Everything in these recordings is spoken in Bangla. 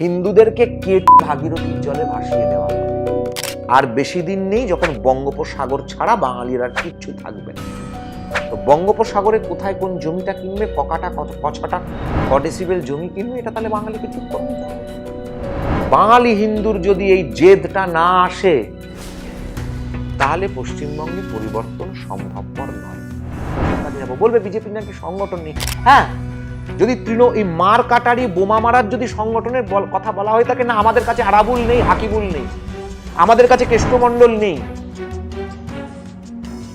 হিন্দুদেরকে কেটে ভাগীরথীর জলে ভাসিয়ে দেওয়া হবে। আর বেশি দিন নেই যখন বঙ্গোপসাগর ছাড়া বাঙালির আর কিচ্ছু থাকবে না। তো বঙ্গোপসাগরে কোথায় কোন জমিটা কিনবে, ককাটা, কত, কছাটা, কডেসিবেল জমি কিনবে, এটা তাহলে বাঙালিকে ঠিক করে নিতে হবে। বাঙালি হিন্দুর যদি এই জেদটা না আসে, তাহলে পশ্চিমবঙ্গে পরিবর্তন সম্ভবপর নয়। বলবে বিজেপি নাকি সংগঠন নেই হ্যাঁ যদি তৃণ এই মার কাটারি, বোমা মারার যদি সংগঠনের কথা বলা হয়ে থাকে না, আমাদের কাছে আরাবুল নেই, হাকিবুল নেই। আমাদের কাছে কেষ্টমণ্ডল নেই।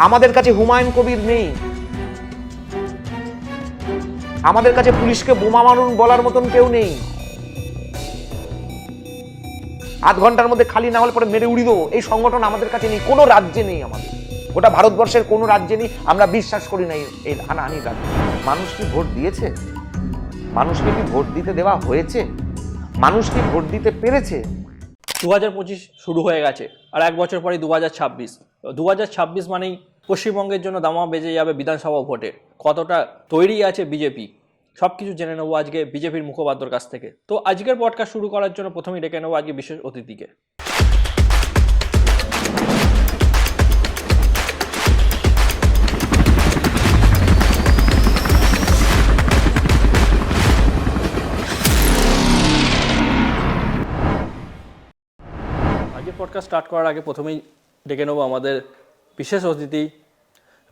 আমাদের কাছে হুমায়ুন কবির নেই। আমাদের কাছে পুলিশকে বোমা মারুন বলার মতন কেউ নেই। আধ ঘণ্টার মধ্যে খালি না হলে পরে মেরে উড়ি দেবো। এই সংগঠন আমাদের কাছে নেই, কোনো রাজ্যে নেই আমাদের। গোটা ভারতবর্ষের কোনো রাজ্যে নেই, আমরা বিশ্বাস করি না এই হানাহানি রাজ্য। মানুষ কি ভোট দিয়েছে? মানুষকে কি ভোট দিতে দেওয়া হয়েছে? মানুষ কি ভোট দিতে পেরেছে? দু হাজার পঁচিশ শুরু হয়ে গেছে, আর এক বছর পরে দু হাজার ছাব্বিশ। দু হাজার ছাব্বিশ মানেই পশ্চিমবঙ্গের জন্য দামা বেজে যাবে বিধানসভা ভোটে। কতটা তৈরি আছে বিজেপি সব কিছু জেনে নেব আজকে বিজেপির মুখপাত্রর কাছ থেকে। তো আজকের পডকাস্ট শুরু করার জন্য প্রথমেই ডেকে নেব আজকে বিশেষ অতিথিকে। পডকাস্ট স্টার্ট করার আগে প্রথমেই ডেকে নেব আমাদের বিশেষ অতিথি,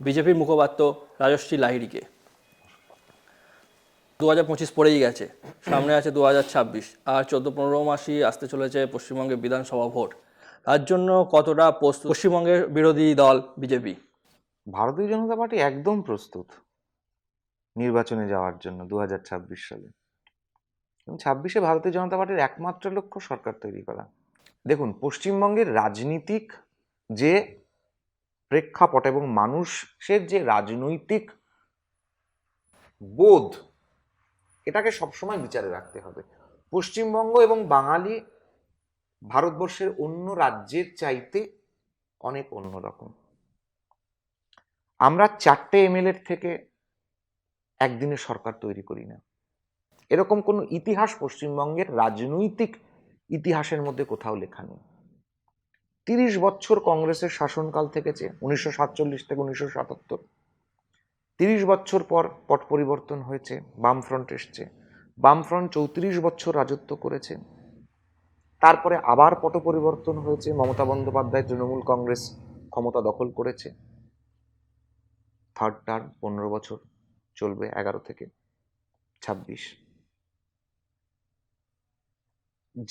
বিজেপির মুখপাত্র রাজশ্রী লাহিড়িকে। দু হাজার পঁচিশ পড়েই গেছে, সামনে আছে দু হাজার ছাব্বিশ, আর চোদ্দ পনেরো মাসই আসতে চলেছে পশ্চিমবঙ্গের বিধানসভা ভোট। তার জন্য কতটা পশ্চিমবঙ্গের বিরোধী দল, বিজেপি। ভারতীয় জনতা পার্টি একদম প্রস্তুত নির্বাচনে যাওয়ার জন্য দু হাজার ছাব্বিশ সালে। এবং ছাব্বিশে ভারতীয় জনতা পার্টির একমাত্র লক্ষ্য সরকার তৈরি করা। দেখুন, পশ্চিমবঙ্গের রাজনীতিক যে প্রেক্ষাপট এবং মানুষের যে রাজনৈতিক বোধ, এটাকে সবসময় বিচারে রাখতে হবে। পশ্চিমবঙ্গ এবং বাঙালি ভারতবর্ষের অন্য রাজ্যের চাইতে অনেক অন্যরকম আমরা চারটে এমএলএর থেকে একদিনে সরকার তৈরি করি না। এরকম কোনো ইতিহাস পশ্চিমবঙ্গের রাজনৈতিক ইতিহাসের মধ্যে কোথাও লেখা নেই। তিরিশ বছর কংগ্রেসের শাসনকাল থেকেছে, উনিশশো সাতচল্লিশ থেকে উনিশশো সাতাত্তর। তিরিশ বছর পর পট পরিবর্তন হয়েছে, বামফ্রন্ট এসছে। বামফ্রন্ট চৌত্রিশ বছর রাজত্ব করেছে। তারপরে আবার পট পরিবর্তন হয়েছে, মমতা বন্দ্যোপাধ্যায় তৃণমূল কংগ্রেস ক্ষমতা দখল করেছে। থার্ড টার্ম পনেরো বছর চলবে, এগারো থেকে ছাব্বিশ।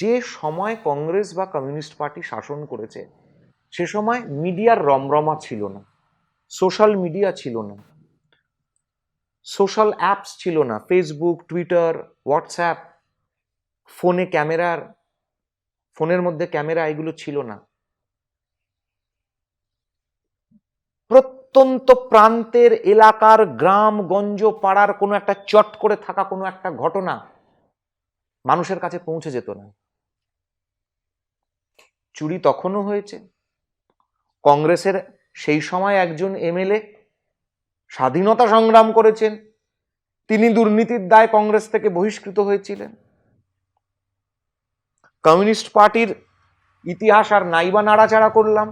যে সময় কংগ্রেস বা কমিউনিস্ট পার্টি শাসন করেছে, সে সময় মিডিয়ার রমরমা ছিল না, সোশ্যাল মিডিয়া ছিল না, সোশ্যাল অ্যাপস ছিল না, ফেসবুক, টুইটার, হোয়াটসঅ্যাপ, ফোনে ক্যামেরার, ফোনের মধ্যে ক্যামেরা এগুলো ছিল না। প্রত্যন্ত প্রান্তের এলাকার গ্রাম, গঞ্জ, পাড়ার কোনো একটা চট করে থাকা কোনো একটা ঘটনা মানুষের কাছে পৌঁছে যেত না। চুরি তখনও হয়েছে। কংগ্রেসের সেই সময় একজন এমএলএ স্বাধীনতা সংগ্রাম করেছেন। তিনি দুর্নীতির দায় কংগ্রেস থেকে বহিষ্কৃত হয়েছিলেন। কমিউনিস্ট পার্টির ইতিহাস আর নাইবা নাড়াচাড়া করলাম।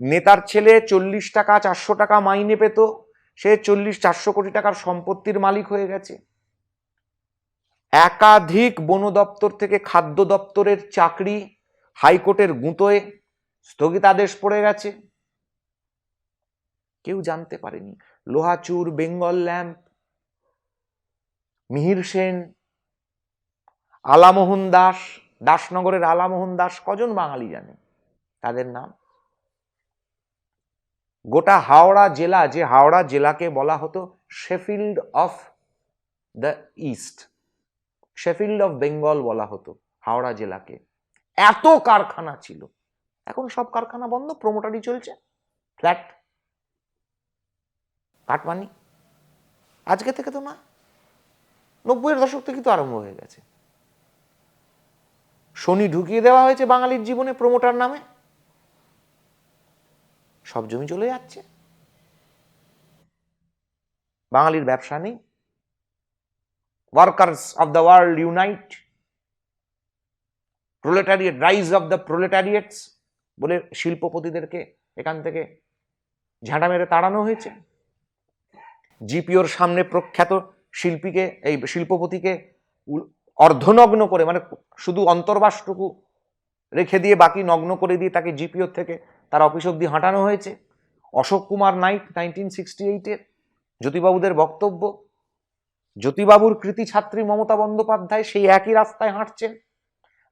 নেতার ছেলে চল্লিশ টাকা, চারশো টাকা মাইনে পেত। সে চল্লিশ, চারশো কোটি টাকার সম্পত্তির মালিক হয়ে গেছে। একাধিক বন দপ্তর থেকে খাদ্য দপ্তরের চাকরি হাইকোর্টের গুঁতোয় স্থগিতাদেশ পড়ে গেছে। কেউ জানতে পারেনি। লোহাচুর, বেঙ্গল ল্যাম্প, মিহির সেন, আলামোহন দাস, দাসনগরের আলামোহন দাস কজন বাঙালি জানে? তাদের নাম? গোটা হাওড়া জেলা, যে হাওড়া জেলাকে বলা হতো, Sheffield of the east. Sheffield of Bengal বলা হতো, হাওড়া জেলাকে। এত কারখানা ছিল। এখন সব কারখানা বন্ধ প্রমোটারি চলছে। Flat cut money. আজকে থেকে তো না, নব্বইয়ের দশক থেকে তো আরম্ভ হয়ে গেছে। শনি ঢুকিয়ে দেওয়া হয়েছে বাঙালির জীবনে প্রমোটার নামে। সব জমি চলে যাচ্ছে। বাঙালির ব্যবসা নেই। Workers of the world unite proletariat rise of the proletariats বলে শিল্পপতিদেরকে এখান থেকে ঝাঁটা মেরে তাড়ানো হয়েছে। জিপিওর সামনে প্রখ্যাত শিল্পীকে, এই শিল্পপতিকে অর্ধনগ্ন করে মানে শুধু অন্তর্বাসটুকু রেখে দিয়ে বাকি নগ্ন করে দিয়ে তাকে জিপিওর থেকে তার অফিস অব্দি হাঁটানো হয়েছে। Ashok Kumar night nineteen sixty এইটের জ্যোতিবাবুদের বক্তব্য জ্যোতিবাবুর কৃতি ছাত্রী মমতা বন্দ্যোপাধ্যায় সেই একই রাস্তায় হাঁটছেন।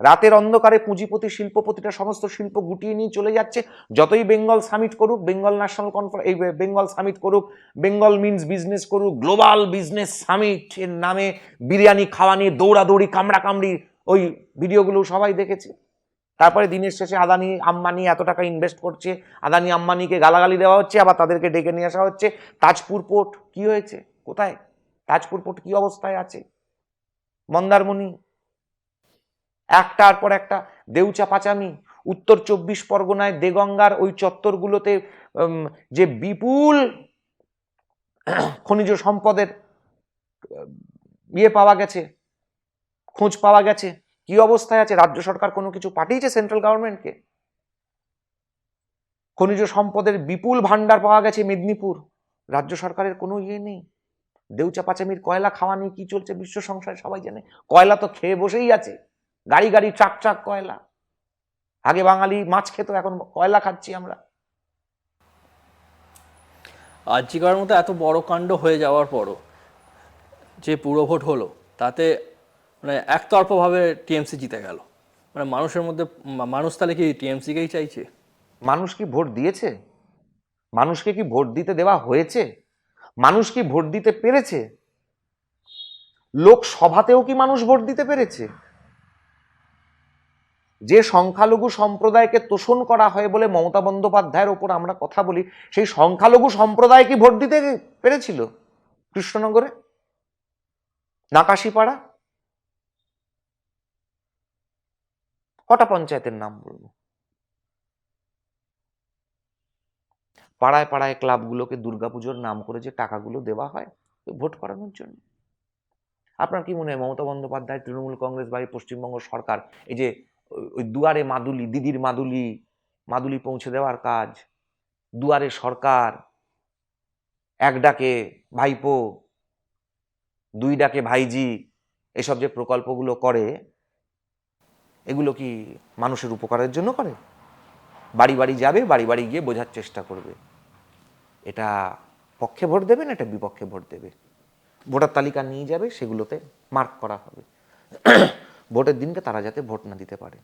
রাতের অন্ধকারে পুঁজিপতি শিল্পপতিটা সমস্ত শিল্প গুটিয়ে নিয়ে চলে যাচ্ছে। যতই বেঙ্গল সামিট করুক, বেঙ্গল ন্যাশনাল কনফারেন্স এই বেঙ্গল সামিট করুক, বেঙ্গল মিন্স বিজনেস করুক, গ্লোবাল বিজনেস সামিট এর নামে বিরিয়ানি খাওয়া নিয়ে দৌড়াদৌড়ি কামড়া ওই ভিডিওগুলো সবাই দেখেছে। তারপরে দিনের শেষে আদানি আম্বানি এত টাকা ইনভেস্ট করছে, আদানি আম্বানিকে গালাগালি দেওয়া হচ্ছে, আবার তাদেরকে ডেকে নিয়ে আসা হচ্ছে। তাজপুর পোর্ট কি হয়েছে? কোথায়? তাজপুর পোর্ট কি অবস্থায় আছে? মন্দারমণি। একটার পর একটা দেউচা পাচামি। উত্তর চব্বিশ পরগনায় দেগঙ্গার ওই চত্বরগুলোতে যে বিপুল খনিজ সম্পদের ইয়ে পাওয়া গেছে, খোঁজ পাওয়া গেছে, কি অবস্থায় আছে? রাজ্য সরকার কোনো কিছু পাঠিয়েছে সেন্ট্রাল গভর্নমেন্টকে? খনিজ সম্পদের বিপুল ভান্ডার পাওয়া গেছে মেদিনীপুর। রাজ্য সরকারের কোনো ইয়ে নেই। দেউচা পাচামির কয়লা খাওয়া নিয়ে কি চলছে বিশ্ব সংসারে সবাই জানে। কয়লা তো খেয়ে বসেই আছে। গাড়ি গাড়ি ট্রাক ট্রাক কয়লা। আগে বাঙালি মাছ খেত এখন কয়লা খাচ্ছি আমরা। আজিকার মতো এত বড় কাণ্ড হয়ে যাওয়ার পরও যে পুরো ভোট হলো তাতে মানে একতরফাভাবে টিএমসি জিতে গেল। মানে মানুষের মধ্যে মানুষ তাহলে কি টিএমসিকেই চাইছে? মানুষ কি ভোট দিয়েছে? মানুষকে কি ভোট দিতে দেওয়া হয়েছে? মানুষ কি ভোট দিতে পেরেছে? লোকসভাতেও কি মানুষ ভোট দিতে পেরেছে? যে সংখ্যালঘু সম্প্রদায়কে তোষণ করা হয় বলে মমতা বন্দ্যোপাধ্যায়ের ওপর আমরা কথা বলি, সেই সংখ্যালঘু সম্প্রদায় কি ভোট দিতে পেরেছিল কৃষ্ণনগরে? নাকাশিপাড়া? কটা পঞ্চায়েতের নাম বলব? পাড়ায় পাড়ায় ক্লাবগুলোকে দুর্গাপুজোর নাম করে যে টাকাগুলো দেওয়া হয় ভোট করানোর জন্য। আপনার কি মনে হয় মমতা বন্দ্যোপাধ্যায়, তৃণমূল কংগ্রেস বা পশ্চিমবঙ্গ সরকার, এই যে ওই দুয়ারে মাদুলি, দিদির মাদুলি মাদুলি পৌঁছে দেওয়ার কাজ, দুয়ারে সরকার, এক ডাকে ভাইপো, দুই ডাকে ভাইজি, এসব যে প্রকল্পগুলো করে, এগুলো কি মানুষের উপকারের জন্য করে? বাড়ি বাড়ি যাবে, বাড়ি বাড়ি গিয়ে বোঝার চেষ্টা করবে। এটা পক্ষে ভোট দেবে না এটা বিপক্ষে ভোট দেবে? ভোটার তালিকা নিয়ে যাবে, সেগুলোতে মার্ক করা হবে। ভোটের দিনকে তারা যাতে ভোট না দিতে পারে।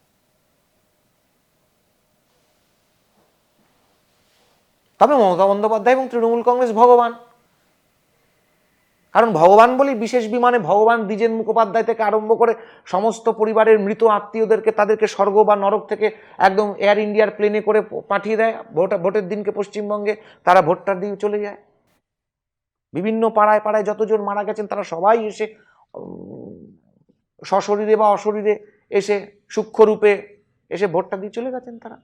তবে মমতা বন্দ্যোপাধ্যায় এবং তৃণমূল কংগ্রেস ভগবান। কারণ ভগবান বলি বিশেষ বিমানে ভগবান দ্বিজেন মুখোপাধ্যায় থেকে আরম্ভ করে সমস্ত পরিবারের মৃত আত্মীয়দেরকে তাদেরকে স্বর্গ বা নরক থেকে একদম এয়ার ইন্ডিয়ার প্লেনে করে পাঠিয়ে দেয়। ভোট ভোটের দিনকে পশ্চিমবঙ্গে তারা ভোটটা দিয়ে চলে যায়। বিভিন্ন পাড়ায় পাড়ায় যতজন মারা গেছেন তারা সবাই এসে সশরীরে বা অশরীরে এসে সূক্ষ্মরূপে এসে ভোটটা দিয়ে চলে গেছেন তারা।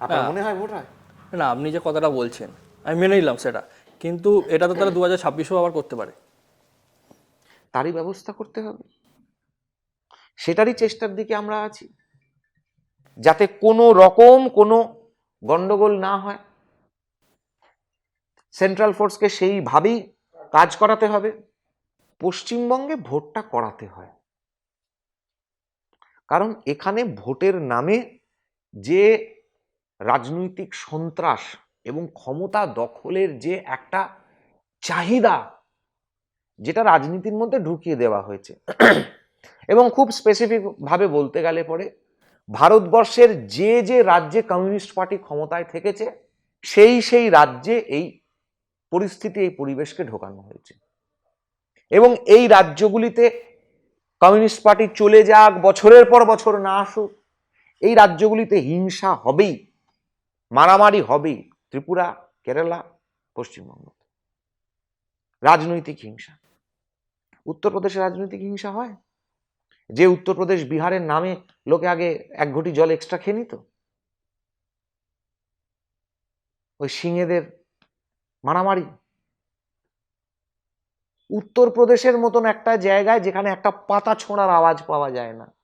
আপনার। মনে হয় ভোট হয়? না আপনি যে কথাটা বলছেন আমি মেনে নিলাম সেটা। কিন্তু এটা তো তারা দু হাজার ছাব্বিশেও আবার করতে পারে। তারই ব্যবস্থা করতে হবে। সেটারই চেষ্টার দিকে আমরা আছি। যাতে কোনো রকম কোনো গন্ডগোল না হয়। সেন্ট্রাল ফোর্সকে সেইভাবেই কাজ করাতে হবে। পশ্চিমবঙ্গে ভোটটা করাতে হয়। কারণ এখানে ভোটের নামে যে রাজনৈতিক সন্ত্রাস এবং ক্ষমতা দখলের যে একটা চাহিদা, যেটা রাজনীতির মধ্যে ঢুকিয়ে দেওয়া হয়েছে। এবং খুব স্পেসিফিক ভাবে বলতে গেলে পরে, ভারতবর্ষের যে যে রাজ্যে কমিউনিস্ট পার্টি ক্ষমতায় থেকেছে, সেই সেই রাজ্যে এই পরিস্থিতি, এই পরিবেশকে ঢোকানো হয়েছে। এবং এই রাজ্যগুলিতে কমিউনিস্ট পার্টি চলে যাক, বছরের পর বছর না আসুক, এই রাজ্যগুলিতে হিংসা হবেই, মারামারি হবেই। ত্রিপুরা, কেরালা, পশ্চিমবঙ্গ। রাজনৈতিক হিংসা। উত্তরপ্রদেশে রাজনৈতিক হিংসা হয়? যে উত্তরপ্রদেশ বিহারের নামে লোকে আগে এক ঘটি জল এক্সট্রা খেয়ে নিত? ওই সিংহেদের মারামারি? উত্তরপ্রদেশের মতন একটা জায়গায় যেখানে একটা পাতা ছোঁড়ার আওয়াজ পাওয়া যায় না।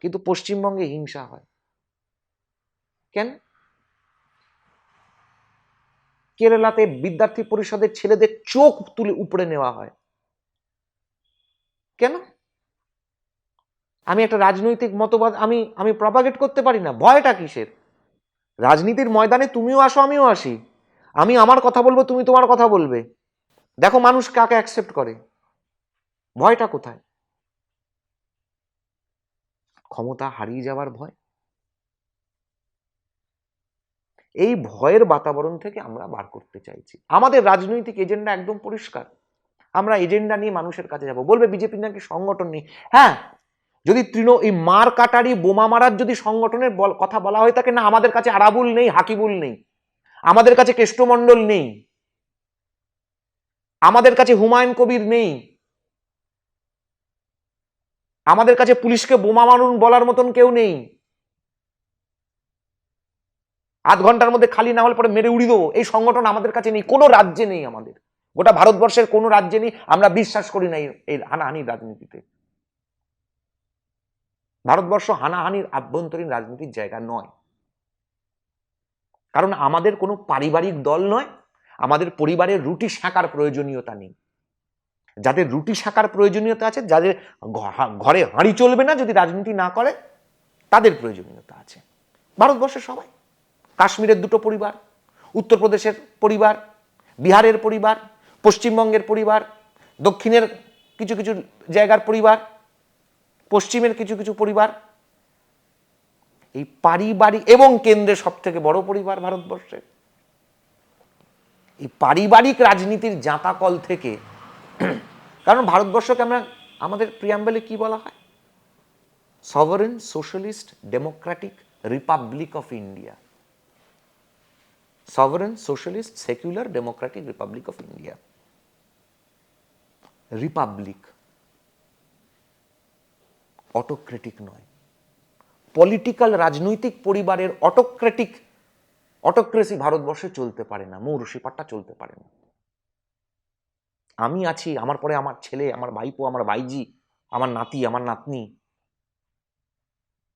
কিন্তু পশ্চিমবঙ্গে হিংসা হয়। কেন? কেরালাতে বিদ্যার্থী পরিষদের ছেলেদের চোখ তুলে উপড়ে নেওয়া হয়। কেন? আমি একটা রাজনৈতিক মতবাদ, আমি আমি প্রপাগেট করতে পারি না। ভয়টা কিসের? রাজনীতির ময়দানে তুমিও আসো, আমিও আসি। আমি আমার কথা বলব, তুমি তোমার কথা বলবে। দেখো মানুষ কাকে অ্যাকসেপ্ট করে। ভয়টা কোথায়? ক্ষমতা হারিয়ে যাওয়ার ভয়? এই ভয়ের বাতাবরণ থেকে আমরা বার করতে চাইছি। আমাদের রাজনৈতিক এজেন্ডা একদম পরিষ্কার। আমরা এজেন্ডা নিয়ে মানুষের কাছে যাব। বলবে বিজেপি নাকি সংগঠন নেই হ্যাঁ যদি তৃণ, এই মার কাটারি, বোমা মারার যদি সংগঠনের কথা বলা হয়ে থাকে না, আমাদের কাছে আরাবুল নেই, হাকিবুল নেই। আমাদের কাছে কেষ্টমণ্ডল নেই। আমাদের কাছে হুমায়ুন কবির নেই। আমাদের কাছে পুলিশকে বোমা মারুন বলার মতন কেউ নেই। আধ ঘণ্টার মধ্যে খালি না হলে পরে মেরে উড়ি দেবো। এই সংগঠন আমাদের কাছে নেই, কোনো রাজ্যে নেই আমাদের। গোটা ভারতবর্ষের কোনো রাজ্যে নেই, আমরা বিশ্বাস করি না এই- হানাহানির রাজনীতিতে। ভারতবর্ষ হানাহানির আভ্যন্তরীণ রাজনীতির জায়গা নয়। কারণ আমাদের কোনো পারিবারিক দল নয়, আমাদের পরিবারের রুটি শাঁকার প্রয়োজনীয়তা নেই। যাদের রুটি শাঁকার প্রয়োজনীয়তা আছে, যাদের ঘরে হাঁড়ি চলবে না যদি রাজনীতি না করে, তাদের প্রয়োজনীয়তা আছে। ভারতবর্ষের সবাই। কাশ্মীরের দুটো পরিবার, উত্তরপ্রদেশের পরিবার, বিহারের পরিবার, পশ্চিমবঙ্গের পরিবার, দক্ষিণের কিছু কিছু জায়গার পরিবার, পশ্চিমের কিছু কিছু পরিবার। এই পারিবারিক এবং কেন্দ্রে সব থেকে বড় পরিবার ভারতবর্ষের এই পারিবারিক রাজনীতির জাঁতাকল থেকে, কারণ ভারতবর্ষকে আমরা, আমাদের প্রিয়াম্বেলে কি বলা হয়? Sovereign socialist democratic republic of India sovereign socialist secular democratic republic of India republic autocratic নয়। পলিটিক্যাল রাজনৈতিক পরিবারের অটোক্রেটিক অটোক্রেসি ভারতবর্ষে চলতে পারে না মৌরসিপাটটা চলতে পারে না। আমি আছি, আমার পরে আমার ছেলে, আমার ভাইপো, আমার ভাইজি, আমার নাতি, আমার নাতনি।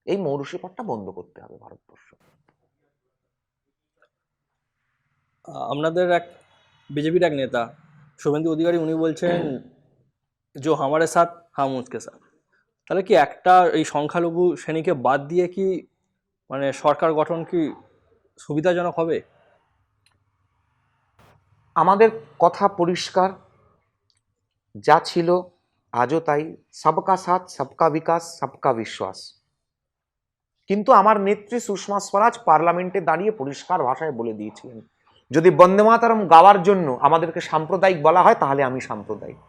এই মৌরসিপাটটা বন্ধ করতে হবে ভারতবর্ষ। আপনাদের এক বিজেপির এক নেতা, শুভেন্দু অধিকারী, উনি বলছেন যে হামারে সাথ, হাম উসকে সাথ। তাহলে কি একটা এই সংখ্যালঘু শ্রেণীকে বাদ দিয়ে কি মানে সরকার গঠন কি সুবিধাজনক হবে? আমাদের কথা পরিষ্কার। যা ছিল, আজও তাই। সবকা সাথ, সবকা বিকাশ, সবকা বিশ্বাস। কিন্তু আমার নেত্রী সুষমা স্বরাজ পার্লামেন্টে দাঁড়িয়ে পরিষ্কার ভাষায় বলে দিয়েছিলেন। যদি বন্দে মাতারম গাওয়ার জন্য আমাদেরকে সাম্প্রদায়িক বলা হয়, তাহলে আমি সাম্প্রদায়িক।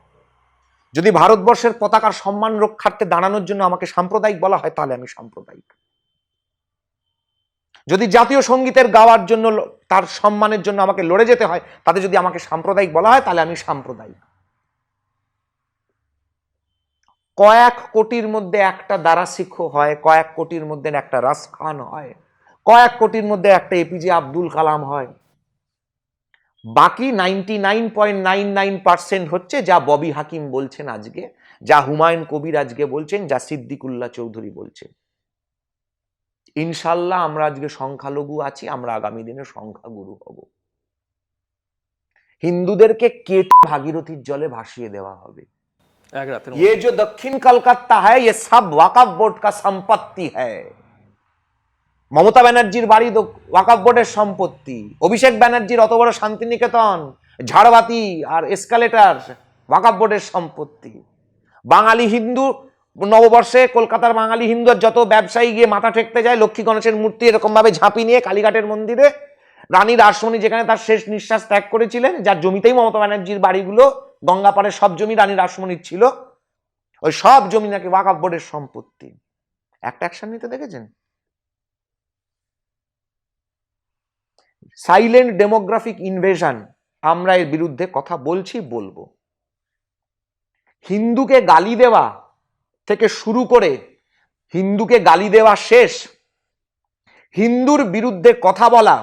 যদি ভারতবর্ষের পতাকার সম্মান রক্ষার্থে দাঁড়ানোর জন্য আমাকে সাম্প্রদায়িক বলা হয়, তাহলে আমি সাম্প্রদায়িক। যদি জাতীয় সঙ্গীতের গাওয়ার জন্য তার সম্মানের জন্য আমাকে লড়ে যেতে হয়, তাতে যদি আমাকে সাম্প্রদায়িক বলা হয়, তাহলে আমি সাম্প্রদায়িক। কয়েক কোটির মধ্যে একটা দারাশিখ হয়, কয়েক কোটির মধ্যে একটা রাস খান হয়, কয়েক কোটির মধ্যে একটা এপিজে আব্দুল কালাম হয়। বাকি ninety nine point nine nine percent হচ্ছে যা ববি হাকিম বলছেন আজকে যা হুমায়ুন কবির আজকে বলছেন যা সিদ্দিকুল্লাহ চৌধুরী বলছেন ইনশাল্লাহ আমরা আজকে সংখ্যালঘু আছি আমরা আগামী দিনে সংখ্যাগুরু হব হিন্দুদেরকে কেটে ভাগীরথীর জলে ভাসিয়ে দেওয়া হবে এক রাতের ये जो दक्षिण कलकत्ता है ये सब वाकफ बोर्ड का संपत्ति है মমতা ব্যানার্জির বাড়ি ওয়াকাফ বোর্ডের সম্পত্তি, অভিষেক ব্যানার্জির অত বড় শান্তিনিকেতন, ঝাড়বাতি আর এসকালেটার ওয়াকাফ বোর্ডের সম্পত্তি। বাঙালি হিন্দু নববর্ষে কলকাতার বাঙালি হিন্দু যত ব্যবসায়ী গিয়ে মাথা ঠেকতে যায়, লক্ষ্মী গণেশের মূর্তি এরকম ভাবে ঝাঁপি নিয়ে কালীঘাটের মন্দিরে, রানী রাসমণি যেখানে তার শেষ নিঃশ্বাস ত্যাগ করেছিলেন, যার জমিতেই মমতা ব্যানার্জির বাড়িগুলো গঙ্গাপাড়ের সব জমি রানী রাসমণির ছিল, ওই সব জমি নাকি ওয়াকাফ বোর্ডের সম্পত্তি। একটা অ্যাকশন নিতে দেখেছেন? সাইলেন্ট ডেমোগ্রাফিক ইনভেশন আমরা এর বিরুদ্ধে কথা বলছি, বলব। হিন্দুকে গালি দেওয়া থেকে শুরু করে হিন্দুকে গালি দেওয়া শেষ, হিন্দুর বিরুদ্ধে কথা বলা।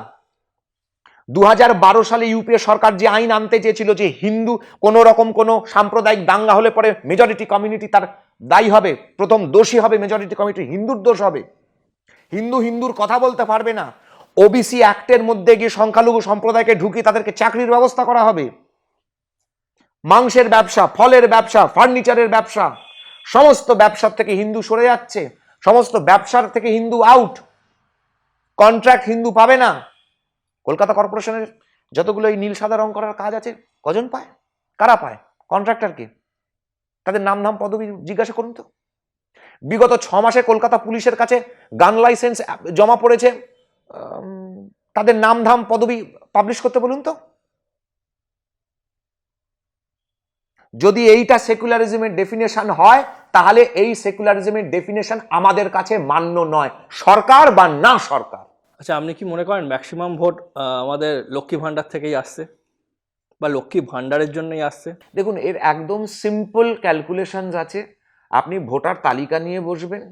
দু হাজার বারো সালে ইউপিএ সরকার যে আইন আনতে চেয়েছিল যে হিন্দু কোনো রকম কোনো সাম্প্রদায়িক দাঙ্গা হলে পরে মেজরিটি কমিউনিটি তার দায়ী হবে, প্রথম দোষী হবে মেজরিটি কমিউনিটি হিন্দুর দোষ হবে। হিন্দু হিন্দুর কথা বলতে পারবে না। ওবিসি অ্যাক্টের মধ্যে গিয়ে সংখ্যালঘু সম্প্রদায়কে ঢুকিয়ে তাদেরকে চাকরির ব্যবস্থা করা হবে। মাংসের ব্যবসা, ফলের ব্যবসা, ফার্নিচারের ব্যবসা, সমস্ত ব্যবসার থেকে হিন্দু সরে যাচ্ছে, সমস্ত ব্যবসার থেকে হিন্দু আউট কন্ট্রাক্ট হিন্দু পাবে না। কলকাতা কর্পোরেশনের যতগুলো এই নীল সাদা রং করার কাজ আছে, কজন পায়? কারা পায়? কন্ট্রাক্টরকে তাদের নাম নাম পদবি জিজ্ঞাসা করুন তো। বিগত ছ মাসে কলকাতা পুলিশের কাছে গান লাইসেন্স জমা পড়েছে। তাদের নাম ধাম পদবি পাবলিশ করতে বলুন তো। যদি এইটা সেকুলারিজমের ডেফিনেশন হয় তাহলে এই সেকুলারিজমের ডেফিনেশন আমাদের কাছে মান্য নয় সরকার বা না সরকার। আচ্ছা আপনি কি মনে করেন ম্যাক্সিমাম ভোট আমাদের লক্ষ্মী ভাণ্ডার থেকেই আসছে? বা লক্ষ্মী ভাণ্ডারের জন্যই আসছে? দেখুন এর একদম সিম্পল ক্যালকুলেশনস আছে। আপনি ভোটার তালিকা নিয়ে বসবেন।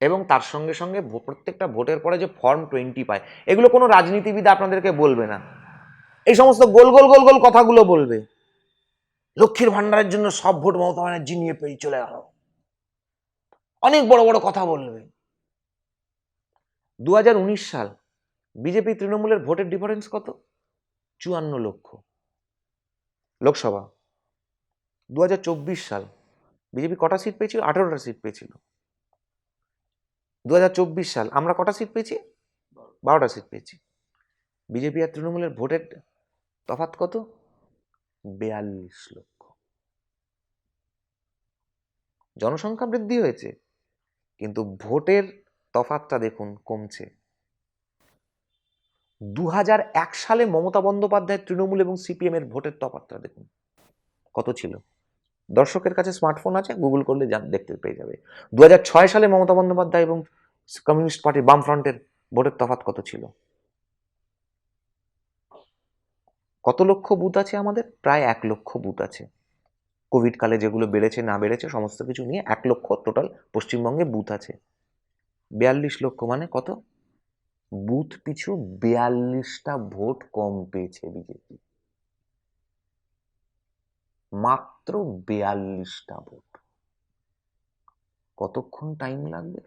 এবং তার সঙ্গে সঙ্গে প্রত্যেকটা ভোটের পরে যে ফর্ম টোয়েন্টি পায়, এগুলো কোনো রাজনীতিবিদ আপনাদেরকে বলবে না। এই সমস্ত গোল গোল গোল গোল কথাগুলো বলবে। লক্ষ্মীর ভাণ্ডারের জন্য সব ভোট মমতা ব্যানার্জি নিয়ে পেয়ে চলে গেল অনেক বড় বড় কথা বলবে। দু হাজার উনিশ সাল বিজেপি তৃণমূলের ভোটের ডিফারেন্স কত? চুয়ান্ন লক্ষ। লোকসভা। দু হাজার চব্বিশ সাল বিজেপি কটা সিট পেয়েছিল? আঠারোটা সিট পেয়েছিল। দু হাজার চব্বিশ সাল আমরা কটা সিট পেয়েছি? বারোটা। সিট পেয়েছি। বিজেপি আর তৃণমূলের ভোটের তফাৎ কত? বেয়াল্লিশ লক্ষ। জনসংখ্যা বৃদ্ধি হয়েছে কিন্তু ভোটের তফাৎটা দেখুন কমছে। দু এক সালে মমতা বন্দ্যোপাধ্যায় তৃণমূল এবং সিপিএম এর ভোটের তফাৎটা দেখুন। কত ছিল? দর্শকের কাছে স্মার্টফোন আছে গুগল করলে দেখতে পেয়ে যাবে। দু হাজার ছয় সালে মমতা বন্দ্যোপাধ্যায় এবং কমিউনিস্ট পার্টি বামফ্রন্টের ভোটের তফাৎ কত ছিল? কত লক্ষ বুথ আছে আমাদের? প্রায় এক লক্ষ বুথ আছে। কোভিড কালে যেগুলো বেড়েছে, না বেড়েছে, সমস্ত কিছু নিয়ে এক লক্ষ টোটাল পশ্চিমবঙ্গে বুথ আছে। বিয়াল্লিশ লক্ষ মানে কত? বুথ পিছু বিয়াল্লিশটা ভোট কম পেয়েছে বিজেপি। মাত্র বিয়াল্লিশটা ভোট। কতক্ষণ টাইম লাগবে?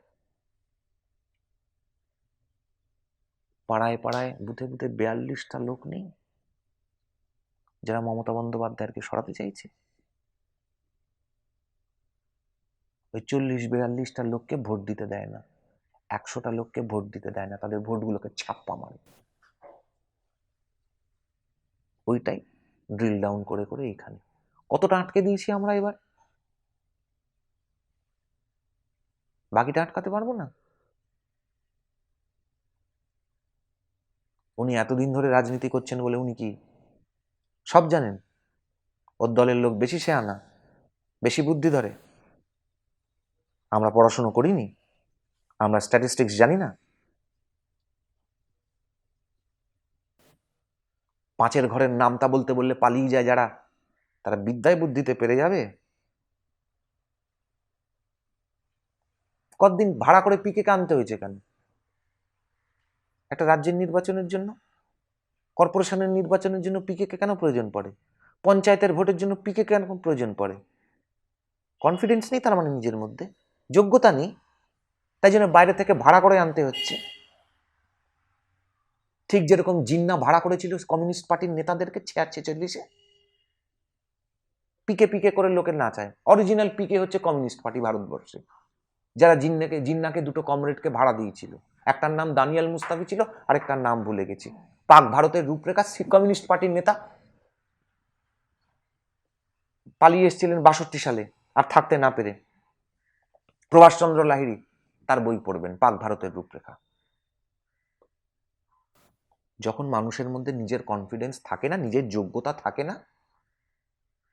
পাড়ায় পাড়ায় বুথে বুথে বিয়াল্লিশটা লোক নেই? যারা মমতা বন্দ্যোপাধ্যায়কে সরাতে চাইছে? ওই চল্লিশ, বিয়াল্লিশটা লোককে ভোট দিতে দেয় না। একশোটা লোককে ভোট দিতে দেয় না, তাদের ভোটগুলোকে ছাপ্পা মারে। ওইটাই ড্রিল ডাউন করে করে এইখানে কতটা আটকে দিয়েছি আমরা এবার? বাকিটা আটকাতে পারব না? উনি এতদিন ধরে রাজনীতি করছেন বলে উনি কি সব জানেন? ওর দলের লোক বেশি সে আনা, বেশি বুদ্ধি ধরে। আমরা পড়াশুনো করিনি, আমরা স্ট্যাটিস্টিক্স জানি না। পাঁচের ঘরের নামতা বলতে বললে পালিয়ে যায় যারা। তারা বিদ্যায় বুদ্ধিতে পেরে যাবে? কতদিন ভাড়া করে পিকে আনতে হয়েছে কেন একটা রাজ্যের নির্বাচনের জন্য? কর্পোরেশনের নির্বাচনের জন্য পিকে কেন প্রয়োজন পড়ে? পঞ্চায়েতের ভোটের জন্য পিকে কেন প্রয়োজন পড়ে? কনফিডেন্স নেই তার মানে নিজের মধ্যে? যোগ্যতা নেই? তাই জন্য বাইরে থেকে ভাড়া করে আনতে হচ্ছে? ঠিক যেরকম জিন্না ভাড়া করেছিল কমিউনিস্ট পার্টির নেতাদেরকে ছেয়ার ছেচল্লিশে পিকে পিকে করে লোকের না চায় অরিজিনাল পিকে হচ্ছে কমিউনিস্ট পার্টি ভারতবর্ষে। যারা জিন্নাকে জিন্নাকে দুটো কমরেডকে ভাড়া দিয়েছিল। একটার নাম দানিয়াল মুস্তাফি ছিল, আরেকটার নাম ভুলে গেছি। পাক ভারতের রূপরেখা কমিউনিস্ট পার্টির নেতা। পালিয়ে এসেছিলেন বাষট্টি সালে, আর থাকতে না পেরে। প্রভাষচন্দ্র লাহিড়ী তার বই পড়বেন, পাক ভারতের রূপরেখা। যখন মানুষের মধ্যে নিজের কনফিডেন্স থাকে না, নিজের যোগ্যতা থাকে না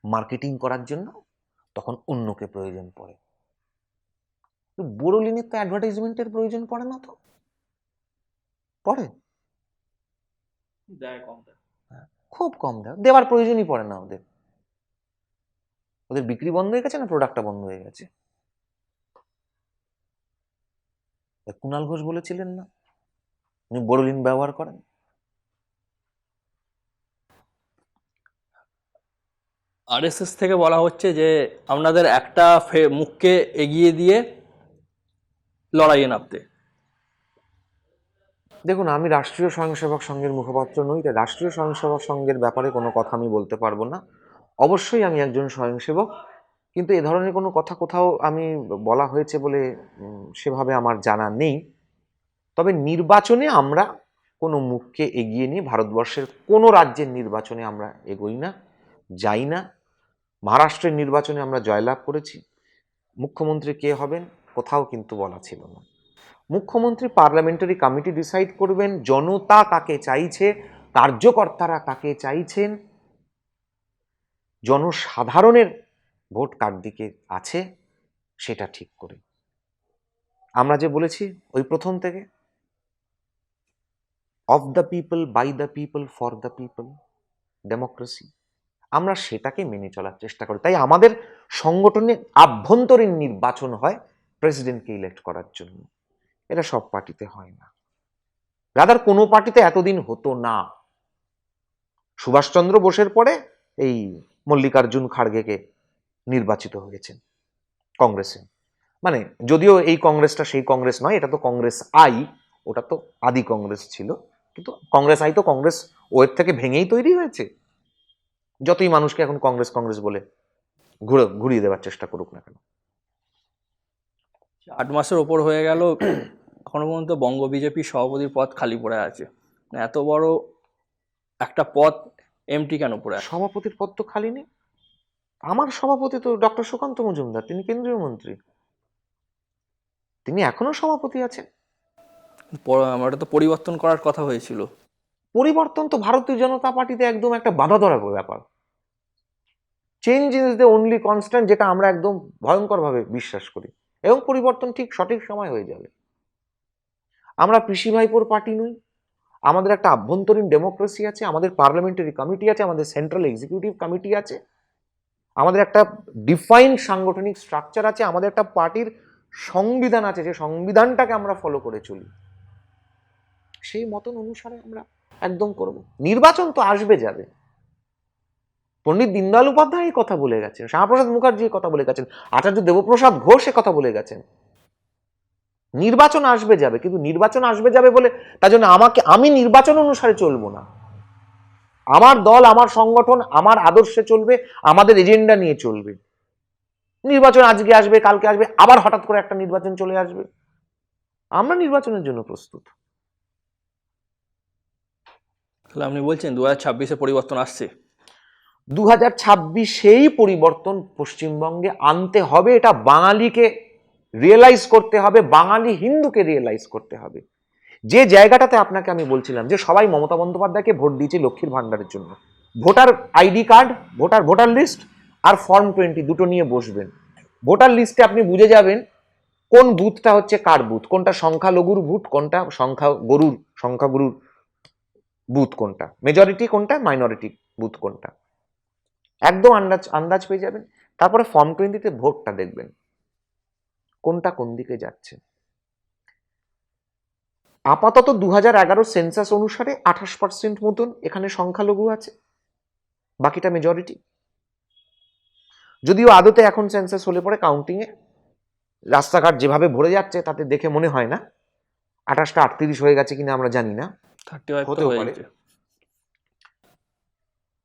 মার্কেটিং করার জন্য তখন অন্যকে প্রয়োজন পড়ে। বোরোলিনের তো অ্যাডভার্টাইজমেন্টের প্রয়োজন পড়ে না তো? পড়ে? কম খুব কম দেয়। দেওয়ার প্রয়োজনই পড়ে না ওদের। ওদের বিক্রি বন্ধ হয়ে গেছে না প্রোডাক্টটা বন্ধ হয়ে গেছে? কুণাল ঘোষ বলেছিলেন না? উনি বোরোলিন ব্যবহার করেন? আরএসএস থেকে বলা হচ্ছে যে আপনাদের একটা মুখকে এগিয়ে দিয়ে লড়াইয়ে নামতে। দেখুন, আমি রাষ্ট্রীয় স্বয়ংসেবক সংঘের মুখপাত্র নই, তাই রাষ্ট্রীয় স্বয়ংসেবক সংঘের ব্যাপারে কোনো কথা আমি বলতে পারব না। অবশ্যই আমি একজন স্বয়ংসেবক, কিন্তু এ ধরনের কোনো কথা কোথাও আমি বলা হয়েছে বলে সেভাবে আমার জানা নেই। তবে নির্বাচনে আমরা কোনো মুখকে এগিয়ে নিয়ে ভারতবর্ষের কোনো রাজ্যের নির্বাচনে আমরা এগোই না, যাই না। মহারাষ্ট্রের নির্বাচনে আমরা জয়লাভ করেছি। মুখ্যমন্ত্রী কে হবেন? কোথাও কিন্তু বলা ছিল না। মুখ্যমন্ত্রী পার্লামেন্টারি কমিটি ডিসাইড করবেন, জনতা কাকে চাইছে, কার্যকর্তারা কাকে চাইছেন। জনসাধারণের ভোট কার দিকে আছে, সেটা ঠিক করে। আমরা যে বলেছি, ওই প্রথম থেকে। Of the people by the people for the people democracy আমরা সেটাকে মেনে চলার চেষ্টা করি। তাই আমাদের সংগঠনে আভ্যন্তরীণ নির্বাচন হয় প্রেসিডেন্টকে ইলেক্ট করার জন্য। এটা সব পার্টিতে হয় না। রাদার, কোনো পার্টিতে এতদিন হতো না। সুভাষচন্দ্র বোসের পরে এই মল্লিকার্জুন খাড়গেকে নির্বাচিত হয়েছেন কংগ্রেসে। মানে যদিও এই কংগ্রেসটা সেই কংগ্রেস নয়, এটা তো কংগ্রেস আই, ওটা তো আদি কংগ্রেস ছিল। কিন্তু কংগ্রেস আই তো কংগ্রেস ওয়ের থেকে ভেঙেই তৈরি হয়েছে। যতই মানুষকে এখন কংগ্রেস কংগ্রেস বলে ঘুরে ঘুরিয়ে দেওয়ার চেষ্টা করুক না কেন। আট মাসের ওপর হয়ে গেল এখনও পর্যন্ত বঙ্গ বিজেপির সভাপতির পদ খালি পড়ে আছে। এত বড় একটা পদ এমটি কেন পড়ে সভাপতির পদ তো খালি নেই। আমার সভাপতি তো ডক্টর সুকান্ত মজুমদার তিনি কেন্দ্রীয় মন্ত্রী। তিনি এখনও সভাপতি আছেন। ওটা তো পরিবর্তন করার কথা হয়েছিল। পরিবর্তন তো ভারতীয় জনতা পার্টিতে একদম একটা বাধা ধরা ব্যাপার। Change is the only constant যেটা আমরা একদম ভয়ঙ্করভাবে বিশ্বাস করি। এবং পরিবর্তন ঠিক সঠিক সময় হয়ে যাবে। আমরা পিসি ভাইপোর পার্টি নই। আমাদের একটা আভ্যন্তরীণ ডেমোক্রেসি আছে, আমাদের পার্লামেন্টারি কমিটি আছে, আমাদের সেন্ট্রাল এক্সিকিউটিভ কমিটি আছে। আমাদের একটা ডিফাইন্ড সাংগঠনিক স্ট্রাকচার আছে, আমাদের একটা পার্টির সংবিধান আছে, যে সংবিধানটাকে আমরা ফলো করে চলি। সেই মতন অনুসারে আমরা একদম করব। নির্বাচন তো আসবে যাবে। পণ্ডিত দীনদয়াল উপাধ্যায় কথা বলে গেছেন, শ্যামাপ্রসাদ মুখার্জি কথা বলে গেছেন, আচার্য দেবপ্রসাদ ঘোষ কথা বলে গেছেন। নির্বাচন আসবে যাবে, কিন্তু নির্বাচন আসবে যাবে বলে তার জন্য আমাকে, আমি নির্বাচন অনুসারে চলবো না। আমার দল, আমার সংগঠন, আমার আদর্শে চলবে, আমাদের এজেন্ডা নিয়ে চলবে। নির্বাচন আজকে আসবে, কালকে আসবে, আবার হঠাৎ করে একটা নির্বাচন চলে আসবে। আমরা নির্বাচনের জন্য প্রস্তুত। তাহলে আপনি বলছেন দু হাজার ছাব্বিশে পরিবর্তন আসছে। দু হাজার ছাব্বিশেই পরিবর্তন পশ্চিমবঙ্গে আনতে হবে, এটা বাঙালিকে রিয়েলাইজ করতে হবে, বাঙালি হিন্দুকে রিয়েলাইজ করতে হবে। যে জায়গাটাতে আপনাকে আমি বলছিলাম যে সবাই মমতা বন্দ্যোপাধ্যায়কে ভোট দিয়েছে লক্ষ্মীর ভাণ্ডারের জন্য। Voter ID card, voter voter list আর ফর্ম টোয়েন্টি দুটো নিয়ে বসবেন। ভোটার লিস্টে আপনি বুঝে যাবেন কোন বুথটা হচ্ছে কার বুথ, কোনটা সংখ্যালঘুর বুথ, কোনটা সংখ্যা গরুর, সংখ্যাগুরুর বুথ কোনটা? মেজরিটি কোনটা? মাইনরিটি বুথ কোনটা? একদম আন্দাজ আন্দাজ পেয়ে যাবেন। তারপরে ফর্ম টোয়েন্টিতে ভোটটা দেখবেন। কোনটা কোন দিকে যাচ্ছে? আপাতত দু হাজার এগারো সেন্সাস অনুসারে আঠাশ পার্সেন্ট মতন এখানে সংখ্যালঘু আছে। বাকিটা মেজরিটি যদিও আদতে এখন সেন্সাস হলে পরে কাউন্টিংয়ে রাস্তাঘাট যেভাবে ভরে যাচ্ছে, তাতে দেখে মনে হয় না। আঠাশটা আটত্রিশ হয়ে গেছে কিনা আমরা জানি না। হতেও পারে।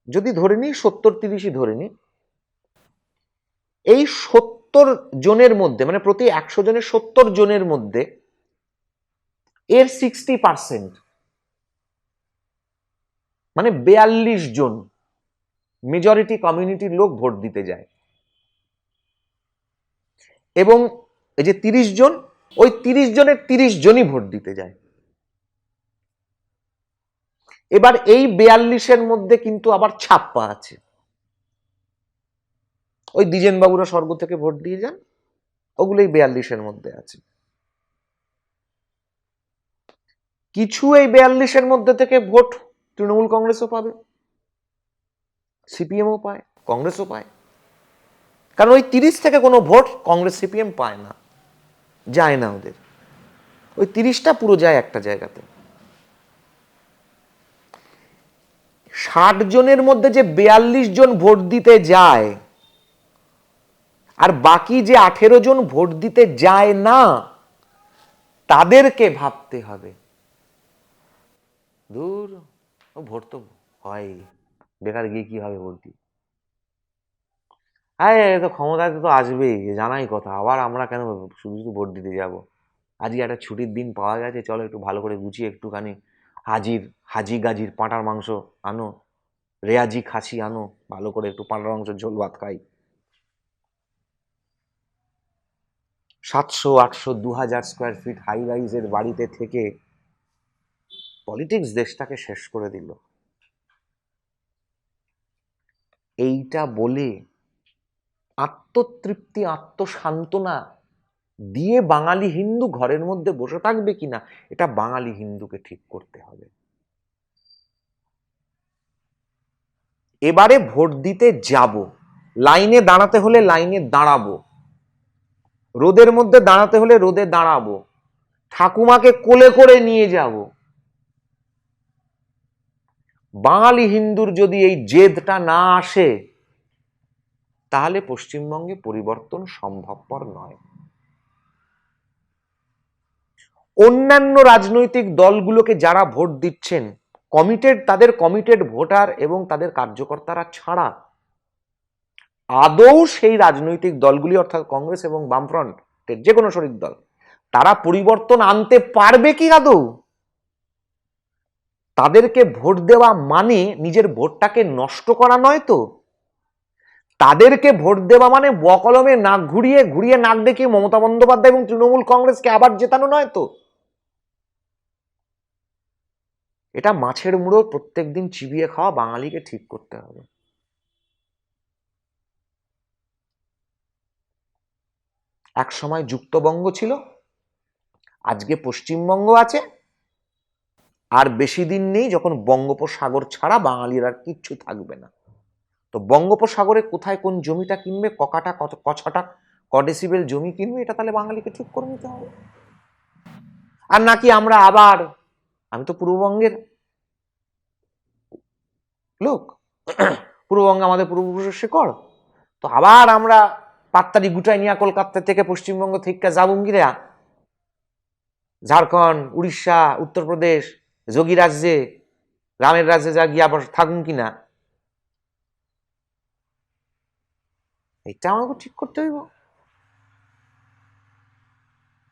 যদি ধরে নিই সত্তর তিরিশই ধরে নিই এই সত্তর জনের মধ্যে মানে প্রতি একশো জনের সত্তর জনের মধ্যে এর সিক্সটি পার্সেন্ট মানে বেয়াল্লিশ জন মেজরিটি কমিউনিটির লোক ভোট দিতে যায়। এবং এই যে তিরিশ জন ওই তিরিশ জনের তিরিশ জনই ভোট দিতে যায়। এবার এই বেয়াল্লিশের মধ্যে কিন্তু আবার ছাপ্পা আছে। ওই দ্বিজেন বাবুরা স্বর্গ থেকে ভোট দিয়ে যান, ওগুলোই বেয়াল্লিশের মধ্যে আছে। কিছু এই বেয়াল্লিশের মধ্যে থেকে ভোট তৃণমূল কংগ্রেসও পাবে, সিপিএমও পায়, কংগ্রেসও পায়। কারণ ওই তিরিশ থেকে কোনো ভোট কংগ্রেস সিপিএম পায় না, যায় না ওদের। ওই তিরিশটা পুরো যায় একটা জায়গাতে। ষাট জনের মধ্যে যে বেয়াল্লিশ জন ভোট দিতে যায়, আর বাকি যে আঠেরো জন ভোট দিতে যায় না, তাদেরকে ভাবতে হবে। দূর ভোট তো হয়। বেকার গিয়ে কি হবে ভোট দিয়ে এ তো ক্ষমতায় তো আসবেই, জানাই কথা। আবার আমরা কেন শুধু শুধু ভোট দিতে যাব? আজকে একটা ছুটির দিন পাওয়া গেছে, চলো একটু ভালো করে গুছিয়ে একটুখানি হাজির হাজি গাজির পাঁটার মাংস আনো, রেয়াজি খাসি আনো, ভালো করে একটু পাঁটার মাংস ঝোল ভাত খাই। সাতশো, আটশো, দু হাজার স্কোয়ার ফিট হাই রাইজের বাড়িতে থেকে পলিটিক্স দেশটাকে শেষ করে দিল। এইটা বলে আত্মতৃপ্তি, আত্মসান্ত্বনা দিয়ে বাঙালি হিন্দু ঘরের মধ্যে বসে থাকবে কিনা, এটা বাঙালি হিন্দুকে ঠিক করতে হবে। এবারে ভোট দিতে যাব। লাইনে দাঁড়াতে হলে লাইনে দাঁড়াবো। রোদের মধ্যে দাঁড়াতে হলে রোদে দাঁড়াবো। ঠাকুমাকে কোলে করে নিয়ে যাব। বাঙালি হিন্দুর যদি এই জেদটা না আসে, তাহলে পশ্চিমবঙ্গে পরিবর্তন সম্ভবপর নয়। অন্যান্য রাজনৈতিক দলগুলোকে যারা ভোট দিচ্ছেন কমিটেড তাদের কমিটেড ভোটার এবং তাদের কার্যকর্তারা ছাড়া আদৌ সেই রাজনৈতিক দলগুলি, অর্থাৎ কংগ্রেস এবং বামফ্রন্টের যে কোনো শরিক দল, তারা পরিবর্তন আনতে পারবে কি আদৌ? তাদেরকে ভোট দেওয়া মানে নিজের ভোটটাকে নষ্ট করা নয় তো? তাদেরকে ভোট দেওয়া মানে বকলমে নাক ঘুরিয়ে ঘুরিয়ে নাক দেখিয়ে মমতা বন্দ্যোপাধ্যায় এবং তৃণমূল কংগ্রেসকে আবার জেতানো নয় তো? এটা মাছের মুড়ো প্রত্যেক দিন চিবিয়ে খাওয়া বাঙালিকে ঠিক করতে হবে। এক সময় যুক্তবঙ্গ ছিল, আজকে পশ্চিমবঙ্গ আছে, আর বেশি দিন নেই যখন বঙ্গোপসাগর ছাড়া বাঙালির আর কিচ্ছু থাকবে না। তো বঙ্গোপসাগরে কোথায় কোন জমিটা কিনবে, ককাটা, কত, কছটা, কডেসিবেল জমি কিনবে, এটা তাহলে বাঙালিকে ঠিক করে নিতে হবে। আর নাকি আমরা আবার আমি তো পূর্ববঙ্গের লোক। পূর্ববঙ্গে আমাদের পূর্বপুরুষের শেকড়। তো আবার আমরা পাত্তারি গুটাই নিয়ে কলকাতা থেকে পশ্চিমবঙ্গ থেকে যাবঙ্গিরা ঝাড়খণ্ড, উড়িষ্যা, উত্তরপ্রদেশ, যোগী রাজ্যে রামের রাজ্যে যা গিয়ে থাকুন কিনা এটা আমাকে ঠিক করতে হইব।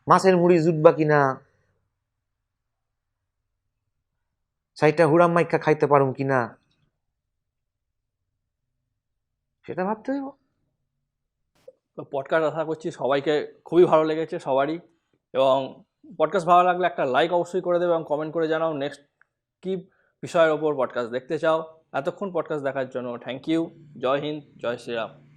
মাছের মুড়ি জুটবা কিনা সাইটা হুড়াম মাইকা খাইতে পারুম কি না সেটা ভাবতে হইব। পডকাস্ট আশা করছি সবাইকে খুবই ভালো লেগেছে সবারই। এবং পডকাস্ট ভালো লাগলে একটা লাইক অবশ্যই করে দেবে এবং কমেন্ট করে জানাও নেক্সট কী বিষয়ের ওপর পডকাস্ট দেখতে চাও। এতক্ষণ পডকাস্ট দেখার জন্য থ্যাংক ইউ জয় হিন্দ, জয় শ্রীরাম।